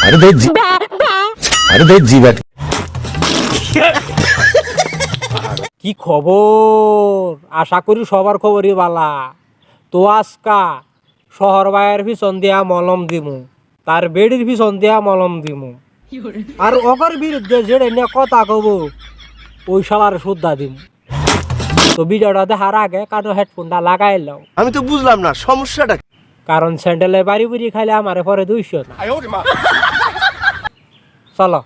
अरे देख जी अरे देख जी बैठ কি খবর আশা করি সবার খবরই বালা তো আজকা শহর বাইয়ের পিছন দিয়া মলম দিমু তার বেডির পিছন দিয়া মলম দিমু আর অগর বিরুদ্ধে যেটা নিয়ে কথা কব ওই শালার শুদ্ধা দিমু তো ভিডিওটা দেখার আগে কানো হেডফোনটা লাগাই লাও আমি তো বুঝলাম না সমস্যাটা কি? কারণ স্যান্ডেলে বাড়ি বুড়ি খাইলে আমার পরে দুইশো চলো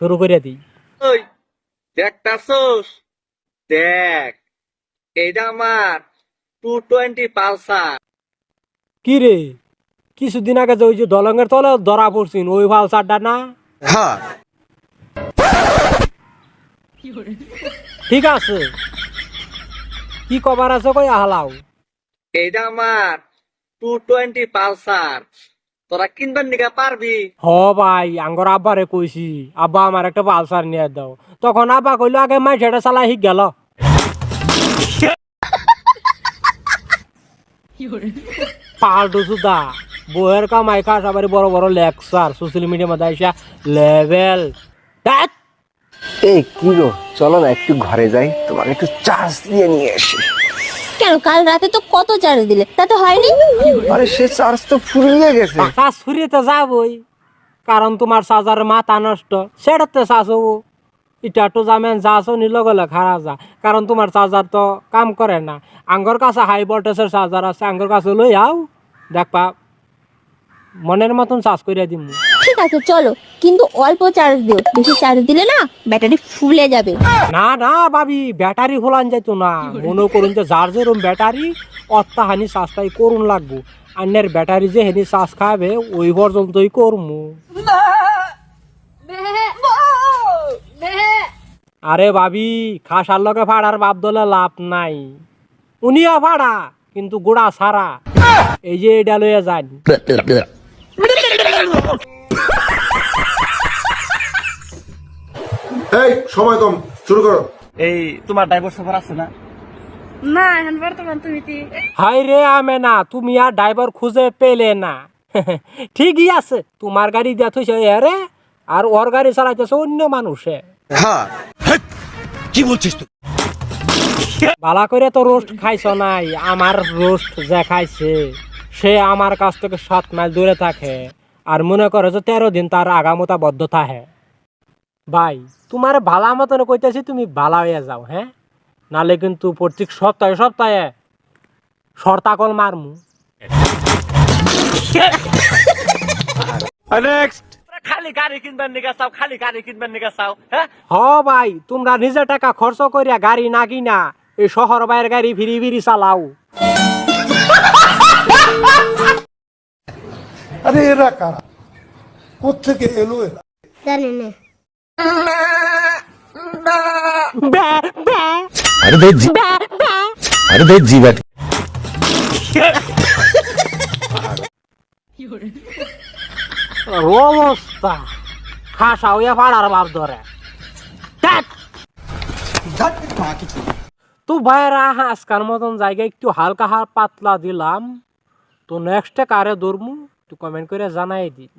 শুরু করে দিই। দেখতাছোস? দেখ এইটা আমার টু টোয়েন্টি পালসার। কি রে? কিছুদিন আগে যে ওই যে দলঙ্গের তলে ধরা পড়ছিন ওই ভালসারটা না? হ্যাঁ ঠিক আছে। কি কবার আছে কই হালাও এইটা আমার টু টোয়েন্টি পালসার। তোরা কিনবার নিকা পারবি? হ ভাই আঙ্গর আব্বারে কইছি। আব্বা আমার একটা পালসার নিয়ে দাও। তখন আব্বা কইলো আগে মাই সেটা চালা শিখ গেল পাল্টু সুদা বইয়ের কামাই খাস আবার বড় বড় লেকচার সোশ্যাল মিডিয়ার মধ্যে আইসা লেভেল এই কি গো চলো না একটু ঘরে যাই তোমাকে একটু চার্জ দিয়ে নিয়ে আসি। কেন? কাল রাতে তো কত চার্জ দিলে? তাতে হয়নি? আরে সে চার্জ তো ফুরিয়ে গেছে। চাষ ফুরিয়ে যাবই। কারণ তোমার চার্জার মাথা নষ্ট। সেটাতে চাষ হব। এটা তো জামেন যাচ্ছ নিল গেলে খারাপ যা। কারণ তোমার চার্জার তো কাম করে না। আঙ্গর কাছে হাই ভোল্টেজের চার্জার আছে। আঙ্গর কাছে লই আও। দেখবা মনের মতন চার্জ করে দিম। ঠিক আছে, চলো। কিন্তু অল্প চার্জ দিও। বেশি চার্জ দিলে না ব্যাটারি ফুলে যাবে। না না, ভাবি, ব্যাটারি ফোলান যাইতো না। মনে করুন যে যার যেরকম ব্যাটারি, অত্যাহানি চার্জটাই করুন লাগবো। আন্যের ব্যাটারি যে হেনি চার্জ খাবে, ওই পর্যন্তই করমু। আরে ভাবি, খাসার লগে ফাড়ার বাপ দলে লাভ নাই। উনিও ফাড়া, কিন্তু গোড়া সারা। এই যে এটা লইয়া যান। এই সময় কম শুরু করো। এই তোমার ড্রাইভার সফর আছে না? না এখন বর্তমান তুমি তি হাই রে আমে না তুমি আর ড্রাইভার খুঁজে পেলে না। ঠিকই আছে তোমার গাড়ি দিয়া থইছে আরে আর ওর গাড়ি চালাইতেছে অন্য মানুষে। হ্যাঁ। ভালা করে তো রোস্ট খাইছ নাই আমার রোস্ট যে খাইছে সে আমার কাছ থেকে সাত মাইল দূরে থাকে আর মনে করে যে তেরো দিন তার আগামতা বদ্ধ থাকে। ভাই তোমার ভালা মতন কইতেছি তুমি ভালা হয়ে যাও হ্যাঁ? নালে কিন্তু প্রত্যেক সপ্তাহে সপ্তাহে সর্তাকল মারমু। খালি গাড়ি নিকা চাও খালি গাড়ি কিনবার নিকা চাও হ্যাঁ? হ ভাই তোমরা নিজের টাকা খরচ করিয়া গাড়ি না কিনা এই শহর বাইরের গাড়ি ফিরি ফিরি চালাও। আরে এরা কারা? কোথেকে এলো এরা? জানি না। अरे देख जी अरे देख जी बैठ অবস্থা খাসা হইয়া পাড়ার বাপ ধরে ধ্যাৎ। তো ভাইরা আজকার মতন জায়গায় একটু হালকা হাল পাতলা দিলাম তো নেক্সটে কারে ধরমু একটু কমেন্ট করে জানাই দিন